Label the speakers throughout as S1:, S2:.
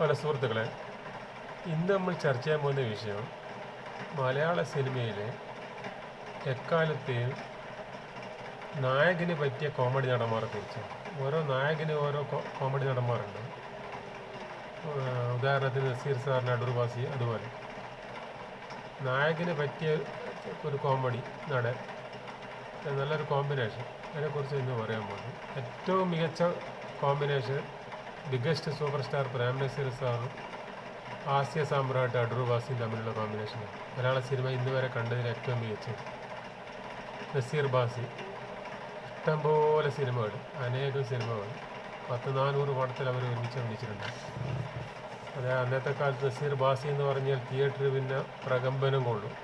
S1: പല സുഹൃത്തുക്കളെ ഇന്ന് നമ്മൾ ചർച്ച ചെയ്യാൻ പോകുന്ന വിഷയം മലയാള സിനിമയിലെ എക്കാലത്തെയും നായകന് പറ്റിയ കോമഡി നടന്മാരെ കുറിച്ച്. ഓരോ നായകന് ഓരോ കോമഡി നടന്മാരുണ്ട്. ഉദാഹരണത്തിന് നസീർ സാറിന് അടൂർവാസി അതുപോലെ. നായകന് പറ്റിയ ഒരു കോമഡി നടൻ നല്ലൊരു കോമ്പിനേഷൻ. അതിനെക്കുറിച്ച് ഇന്ന് പറയാൻ പോകുന്നു. ഏറ്റവും മികച്ച combination biggest super star Prem Nazir സാറും ആസ്യ സാമ്രാട്ട് അടൂർവാസിയും തമ്മിലുള്ള കോമ്പിനേഷനാണ് മലയാള സിനിമ ഇന്ന് വരെ കണ്ടതിൽ ഏറ്റവും മികച്ചത് നസീർ ബാസി. ഇഷ്ടംപോലെ സിനിമകൾ അനേകം സിനിമകൾ പത്ത് നാനൂറ് പടത്തിൽ അവർ ഒരുമിച്ച് അഭിനയിച്ചിട്ടുണ്ട്. അത് അന്നത്തെ കാലത്ത് നസീർ ബാസി എന്ന് പറഞ്ഞാൽ തിയേറ്ററിൽ പിന്നെ പ്രകമ്പനം കൊള്ളും.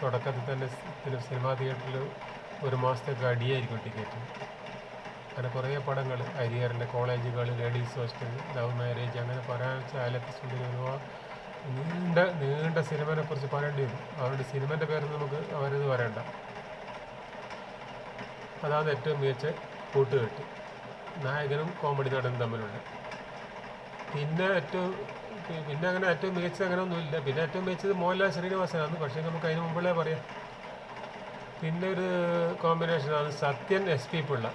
S1: തുടക്കത്തിൽ തന്നെ സിനിമാ തിയേറ്ററിൽ ഒരു മാസത്തേക്ക് അടിയായിരിക്കും ടിക്കറ്റ് അങ്ങനെ കുറേ പടങ്ങൾ ഹരിയറിന്റെ കോളേജുകൾ ലേഡീസ് ഹോസ്റ്റൽ ലവ് മാരേജ് അങ്ങനെ പറയാൻ ചാലത്ത് സുന്ദരി ഒരുപാട് നീണ്ട നീണ്ട സിനിമനെ കുറിച്ച് പറയേണ്ടി വരും. അവരുടെ സിനിമന്റെ പേര് നമുക്ക് അവരത് പറയണ്ട. അതാണ് ഏറ്റവും മികച്ച കൂട്ടുകെട്ട്. നായകനും കോമഡി നടനും തമ്മിലുണ്ട് പിന്നെ ഏറ്റവും പിന്നെ അങ്ങനെ ഏറ്റവും മികച്ചത് അങ്ങനെ ഒന്നുമില്ല പിന്നെ ഏറ്റവും മികച്ചത് മോഹൻലാൽ ശ്രീനിവാസനാണ്. പക്ഷേ നമുക്ക് അതിന് മുമ്പേ പറയാം. പിന്നെ ഒരു കോമ്പിനേഷനാണ് സത്യൻ എസ് പി പിള്ള.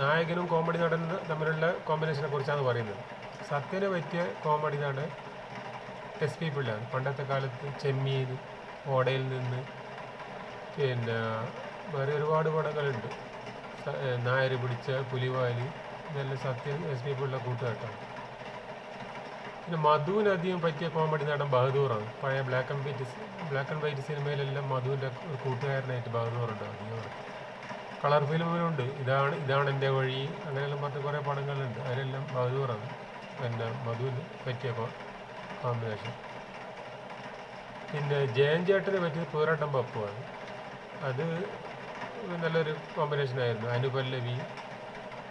S1: നായകനും കോമഡി നടനും തമ്മിലുള്ള കോമ്പിനേഷനെ കുറിച്ചാണ് പറയുന്നത്. സത്യന് പറ്റിയ കോമഡി നടൻ എസ് പി പിള്ളയാണ്. പണ്ടത്തെ കാലത്ത് ചെമ്മീൻ ഓടയിൽ നിന്ന് പിന്നെ വേറെ ഒരുപാട് പടങ്ങളുണ്ട്. നായർ പിടിച്ച പുലിവാലി ഇതെല്ലാം സത്യൻ എസ് പി പിള്ള കൂട്ടുകെട്ടാണ്. പിന്നെ മധുവിനധികം പറ്റിയ കോമഡി നടൻ ബഹദൂറാണ്. പഴയ black and white black and white സിനിമയിലെല്ലാം മധുവിന്റെ കൂട്ടുകാരനായിട്ട് ബഹദൂറുണ്ട്. അധികം കളർ ഫിലിമിലുണ്ട് ഇതാണ് ഇതാണ് എന്റെ വഴി. അങ്ങനെയെല്ലാം പറഞ്ഞ കുറേ പടങ്ങളുണ്ട്. അതിലെല്ലാം ബഹദൂറാണ് പിന്നെ മധുവിന് പറ്റിയ കോമ്പിനേഷൻ പിന്നെ ജയൻ ചേട്ടന് പറ്റിയത് പൂരാട്ടം പപ്പുവാണ് അത് നല്ലൊരു കോമ്പിനേഷനായിരുന്നു അനുപല്ലവി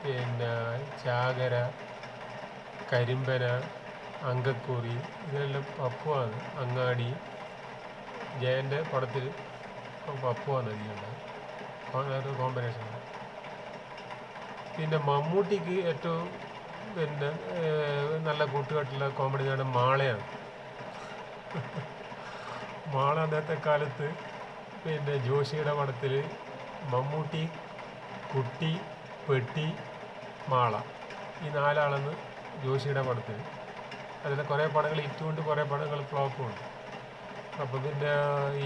S1: പിന്നെ ചാകര കരിമ്പന അങ്കക്കുറി ഇതെല്ലാം പപ്പുവാണ് അങ്ങാടി. ജയന്റെ പടത്തിൽ പപ്പുവാണ് അധികം കോമ്പിനേഷനാണ് പിന്നെ മമ്മൂട്ടിക്ക് ഏറ്റവും പിന്നെ നല്ല കൂട്ടുകെട്ടുള്ള കോമഡി നടൻ മാളയാണ്. മാള അന്നത്തെ കാലത്ത് പിന്നെ ജോഷിയുടെ പടത്തിൽ മമ്മൂട്ടി കുട്ടി പെട്ടി മാള ഈ നാലാളെന്ന് ജോഷിയുടെ പടത്തിൽ. അതിൽ കുറേ പടങ്ങൾ ഇറ്റുകൊണ്ട് കുറേ പടങ്ങൾ ഫ്ലോപ്പും ഉണ്ട്. അപ്പോൾ പിന്നെ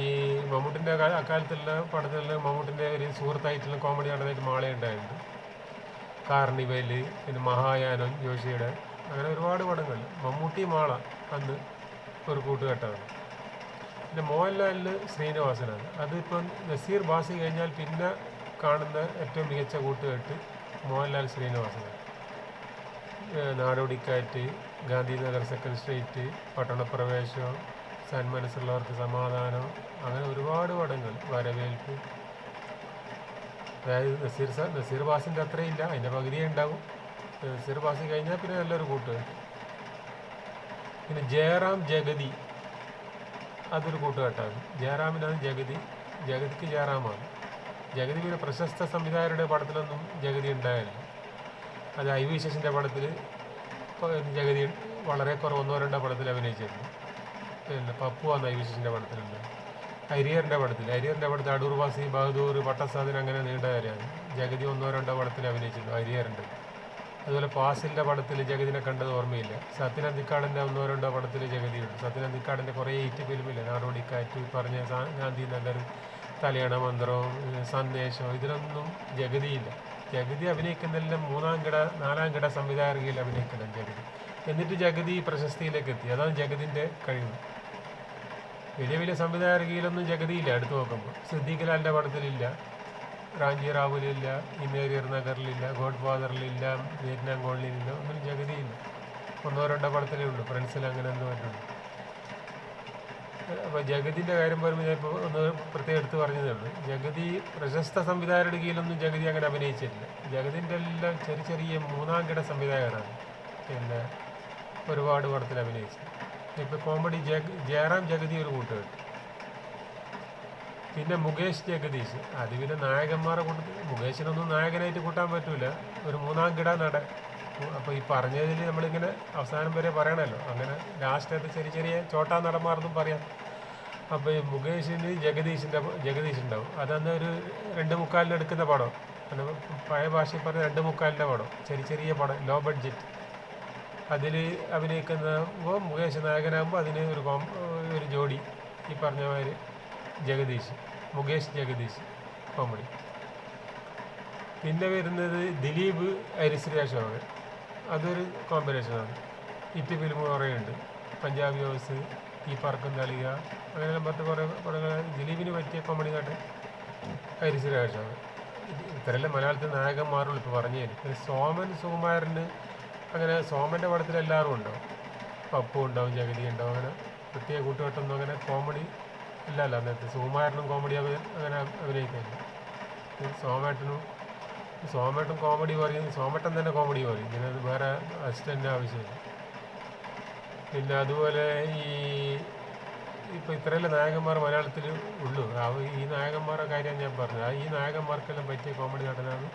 S1: ഈ മമ്മൂട്ടിന്റെ അക്കാലത്തുള്ള പടത്തിൽ മമ്മൂട്ടിന്റെ ഒരു സുഹൃത്തായിട്ടുള്ള കോമഡി നടനായിട്ട് മാള ഉണ്ടായിട്ടുണ്ട്. കാർണിവേൽ പിന്നെ മഹായാനം ജോഷിയുടെ അങ്ങനെ ഒരുപാട് പടങ്ങൾ. മമ്മൂട്ടി മാള അന്ന് ഒരു കൂട്ടുകെട്ടാണ്. പിന്നെ മോഹൻലാലിൽ ശ്രീനിവാസനാണ്. അതിപ്പം നസീർ ബാസി കഴിഞ്ഞാൽ പിന്നെ കാണുന്ന ഏറ്റവും മികച്ച കൂട്ടുകെട്ട് Mohanlal ശ്രീനിവാസനാണ്. Nadodikkattu Gandhinagar second street Pattanapravesham Sanmanassullavarkku Samadhanam. അങ്ങനെ ഒരുപാട് പടങ്ങൾ വരവേൽപ്പ്. അതായത് നസീർ സാർ നസീർ ബാസിന്റെ അത്രയില്ല അതിന്റെ പകുതിയേ ഉണ്ടാവും. നസീർ ബാസി കഴിഞ്ഞാൽ പിന്നെ നല്ലൊരു കൂട്ട്. പിന്നെ ജയറാം ജഗതി അതൊരു കൂട്ടുകെട്ടാണ്. ജയറാമിനാണ് ജഗതി. ജഗതിക്ക് ജയറാമാണ്. ജഗതി പിന്നെ പ്രശസ്ത സംവിധായകരുടെ പടത്തിലൊന്നും ജഗതി ഉണ്ടായില്ല. അത് ഐ വി ശേഷിന്റെ പടത്തിൽ ജഗതി വളരെ കുറവ് ഒന്നോ രണ്ടോ പടത്തിൽ അഭിനയിച്ചിരുന്നു. പിന്നെ പപ്പു ആണ് ഐ വി ശശിന്റെ പടത്തിലുണ്ട് ഹരിഹറിന്റെ പടത്തിൽ ഹരിഹറിന്റെ പടത്തിൽ അടൂർവാസി ബഹദൂർ പട്ടസാദിൻ അങ്ങനെ നീണ്ട കാര്യമാണ്. ജഗതി ഒന്നോ രണ്ടോ പടത്തിൽ അഭിനയിച്ചിരുന്നു ഹരിഹറിന്റെ അതുപോലെ പാസിന്റെ പടത്തിൽ ജഗതിനെ കണ്ടത് ഓർമ്മയില്ല. സത്യൻ ഒന്നോ രണ്ടോ പടത്തിൽ ജഗതിയുണ്ട്. സത്യൻ അന്തിക്കാടിന്റെ കുറേ ഈറ്റ് ഫിലിമില്ല? നാടോടിക്കാറ്റ് പറഞ്ഞ ഗാന്ധി നഗർ തലയണ മന്ത്രം സന്ദേശവും സന്ദേശം ഇതിലൊന്നും ജഗതിയില്ല. ജഗതി അഭിനയിക്കുന്നതിലും മൂന്നാം കിട നാലാം കിട സംവിധായകയിൽ അഭിനയിക്കണം ജഗതി. എന്നിട്ട് ജഗതി പ്രശസ്തിയിലേക്ക് എത്തി. അതാണ് ജഗതിന്റെ കഴിവ്. വലിയ വലിയ സംവിധായകയിലൊന്നും ജഗതിയില്ല. എടുത്തു നോക്കുമ്പോൾ സിദ്ദീഖ് ലാലിന്റെ പടത്തിലില്ല റാഞ്ചി റാവുലില്ല ഇന്നേരിയർ നഗറിലില്ല ഗോഡ് ഫാദറിലില്ല വിയറ്റ്നാം ഗോളിലില്ല ഒന്നും ജഗതിയില്ല. ഒന്നോ രണ്ടോ പടത്തിലേ ഉള്ളൂ. ഫ്രണ്ട്സിൽ അങ്ങനെ ഒന്നും പറ്റുള്ളൂ അപ്പോൾ ജഗതിന്റെ കാര്യം പറയുമ്പോൾ ഞാൻ ഇപ്പോൾ ഒന്ന് പ്രത്യേകം എടുത്ത് പറഞ്ഞതേ ഉള്ളൂ. ജഗതി പ്രശസ്ത സംവിധായകരുടെ കീഴിലൊന്നും ജഗതി അങ്ങനെ അഭിനയിച്ചിട്ടില്ല. ജഗതിന്റെ എല്ലാം ചെറിയ ചെറിയ മൂന്നാം കിട സംവിധായകരാണ്. പിന്നെ ഒരുപാട് പടത്തിൽ അഭിനയിച്ചു. ഇപ്പോൾ കോമഡി ജഗ ജയറാം ജഗതി ഒരു കൂട്ടുകെട്ട്. പിന്നെ മുകേഷ് ജഗദീഷ്. അത് പിന്നെ നായകന്മാരെ കൂട്ടത്തിൽ മുകേഷിനൊന്നും നായകനായിട്ട് കൂട്ടാൻ പറ്റൂല. ഒരു മൂന്നാം കിട നട അപ്പോൾ ഈ പറഞ്ഞതിൽ നമ്മളിങ്ങനെ അവസാനം വരെ പറയണമല്ലോ അങ്ങനെ ലാസ്റ്റത്തെ ചെറിയ ചെറിയ ചോട്ടാ നടന്മാർന്നും പറയാം. അപ്പോൾ ഈ മുകേഷിന് ജഗദീഷിന്റെ ജഗദീഷ് ഉണ്ടാവും. അതന്ന് ഒരു രണ്ട് മുക്കാലിന് എടുക്കുന്ന പടം. പഴയ ഭാഷയിൽ പറഞ്ഞ രണ്ട് മുക്കാലിന്റെ പടം. ചെറിയ ചെറിയ പടം. ലോ ബഡ്ജറ്റ് അതിൽ അഭിനയിക്കുന്നതാകുമ്പോൾ മുകേഷ് നായകനാകുമ്പോൾ അതിന് ഒരു കോം ഒരു ജോഡി. ഈ പറഞ്ഞ മാതിരി ജഗദീഷ് മുകേഷ് ജഗദീഷ് കോമഡി. പിന്നെ വരുന്നത് ദിലീപ് ഹരിശ്രീ അതൊരു കോമ്പിനേഷനാണ് ഹിറ്റ് ഫിലിം കുറേ ഉണ്ട്. പഞ്ചാബി ഹൗസ് ഈ പറക്കും തളിക അങ്ങനെയെല്ലാം പത്ത് കുറേ പടങ്ങൾ ദിലീപിന് പറ്റിയ കോമഡി കാട്ട് ഹരിശ്രീ അശോകൻ ഇത് ഇത്രയല്ലേ മലയാളത്തിൽ നായകന്മാരുള്ളൂ ഇപ്പോൾ പറഞ്ഞു തരും സോമൻ സുകുമാരന് അങ്ങനെ സോമന്റെ പടത്തിൽ എല്ലാവരും ഉണ്ടോ? പപ്പു ഉണ്ടാവും ജഗതി ഉണ്ടാവും അങ്ങനെ പ്രത്യേക കൂട്ടുകെട്ടൊന്നും അങ്ങനെ കോമഡി ഇല്ലല്ലോ അന്നത്തെ. സുകുമാരനും കോമഡി അങ്ങനെ അഭിനയിക്കുന്നു സോമേട്ടനും സോമേട്ടൻ കോമഡി പറയും സോമേട്ടൻ തന്നെ കോമഡി പറയും. അത് വേറെ അസിസ്റ്റന്റ് ആവശ്യമില്ല. പിന്നെ അതുപോലെ ഈ ഇപ്പോൾ ഇത്രയല്ലേ നായകന്മാർ മലയാളത്തിൽ ഉള്ളൂ. ഈ നായകന്മാരുടെ കാര്യം ഞാൻ പറഞ്ഞത് ഈ നായകന്മാർക്കെല്ലാം പറ്റിയ കോമഡി നടനാണ്.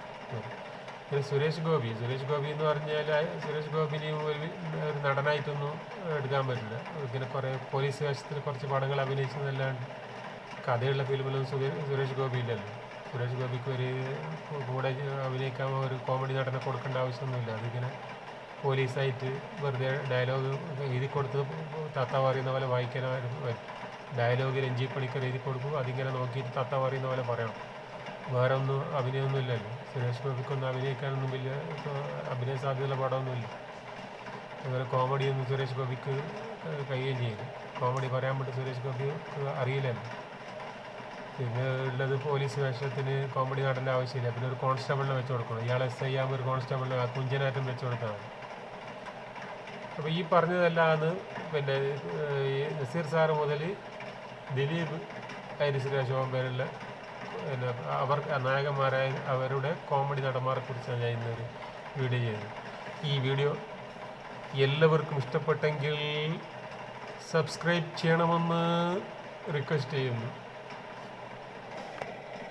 S1: പിന്നെ സുരേഷ് ഗോപി സുരേഷ് ഗോപി എന്ന് പറഞ്ഞാൽ സുരേഷ് ഗോപിനെ ഒരു ഒരു നടനായിട്ടൊന്നും എടുക്കാൻ പറ്റില്ല. ഇങ്ങനെ കുറേ പോലീസ് വേഷത്തിൽ കുറച്ച് പടങ്ങൾ അഭിനയിച്ചതല്ലാണ്ട് കഥയുള്ള ഫിലിമിലൊന്നും സുരേ- സുരേഷ് ഗോപി ഇല്ലല്ലോ. സുരേഷ് ഗോപിക്ക് ഒരു കൂടെ അഭിനയിക്കാൻ ഒരു കോമഡി നടനെ കൊടുക്കേണ്ട ആവശ്യമൊന്നുമില്ല. അതിങ്ങനെ പോലീസായിട്ട് വെറുതെ ഡയലോഗ് എഴുതി കൊടുത്ത് തത്ത പറയുന്ന പോലെ വായിക്കാനായിരുന്നു ഡയലോഗ് രഞ്ജി പണിക്കർ എഴുതി കൊടുക്കും അതിങ്ങനെ നോക്കിയിട്ട് തത്ത പറയുന്ന പോലെ പറയണം. വേറെ ഒന്നും അഭിനയമൊന്നും ഇല്ലല്ലോ. സുരേഷ് ഗോപിക്കൊന്നും അഭിനയിക്കാനൊന്നും വലിയ അഭിനയ സാധ്യതയുള്ള പടമൊന്നുമില്ല. അതുപോലെ കോമഡിയൊന്നും സുരേഷ് ഗോപിക്ക് കഴിയുകയും ചെയ്യും കോമഡി പറയാൻ പറ്റും സുരേഷ് ഗോപി അറിയില്ലല്ലോ. പിന്നെ ഉള്ളത് പോലീസ് വേഷത്തിന് കോമഡി നടേണ്ട ആവശ്യമില്ല. പിന്നെ ഒരു കോൺസ്റ്റബിളിനെ വെച്ച് കൊടുക്കണം. ഇയാൾ എസ് ഐ ആകുമ്പോൾ ഒരു കോൺസ്റ്റബിളിനെ കുഞ്ചനാറ്റം വെച്ച് കൊടുത്താണ് അപ്പോൾ ഈ പറഞ്ഞതെല്ലാം പിന്നെ നസീർ സാറ് മുതൽ ദിലീപ് ഹരിശ്രീ അശോകൻ പേരുള്ള പിന്നെ അവർ നായകന്മാരായ അവരുടെ കോമഡി നടന്മാരെ കുറിച്ചാണ് ഞാൻ ഇന്നൊരു വീഡിയോ ചെയ്തത്. ഈ വീഡിയോ എല്ലാവർക്കും ഇഷ്ടപ്പെട്ടെങ്കിൽ സബ്സ്ക്രൈബ് ചെയ്യണമെന്ന് റിക്വസ്റ്റ് ചെയ്യുന്നു.